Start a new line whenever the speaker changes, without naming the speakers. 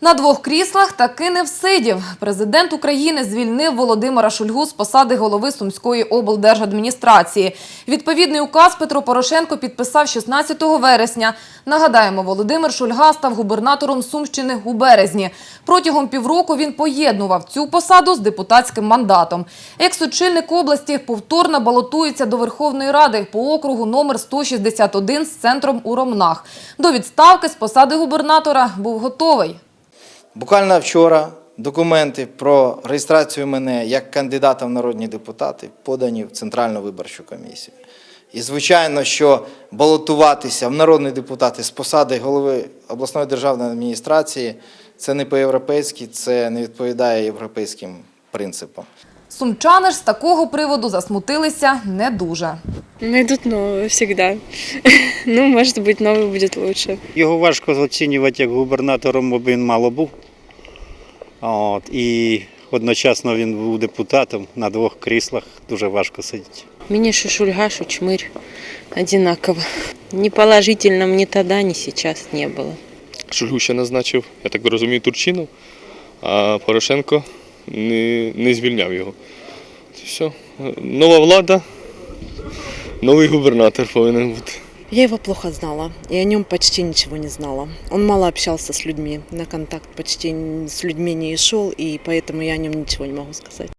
На двох кріслах таки не всидів. Президент України звільнив Володимира Шульгу з посади голови Сумської облдержадміністрації. Відповідний указ Петро Порошенко підписав 16 вересня. Нагадаємо, Володимир Шульга став губернатором Сумщини у березні. Протягом півроку він поєднував цю посаду з депутатським мандатом. Екс-очільник області повторно балотується до Верховної Ради по округу номер 161 з центром у Ромнах. До відставки з посади губернатора був готовий.
Буквально вчора документи про реєстрацію мене як кандидата в народні депутати подані в Центральну виборчу комісію. І звичайно, що балотуватися в народні депутати з посади голови обласної державної адміністрації це не по-європейськи, це не відповідає європейським принципам.
Сумчани ж з такого приводу засмутилися не дуже.
Найдут новые всегда. Ну, может быть, новый будет лучше.
Його важко оцінювати як губернатором, бо він мало був. От, і одночасно він був депутатом на двох кріслах, дуже важко сидіти.
Мне Шушульга, Шучмырь одинаково. Ни положительном ни тогда, ни сейчас не было.
Шульгу ще назначив, я так розумію, Турчинов, а Порошенко не, не звільняв його. Це все. Нова влада, новий губернатор повинен бути.
Я его плохо знала, и о нем почти ничего не знала. Он мало общался с людьми, на контакт почти с людьми не шел, и поэтому я о нем ничего не могу сказать.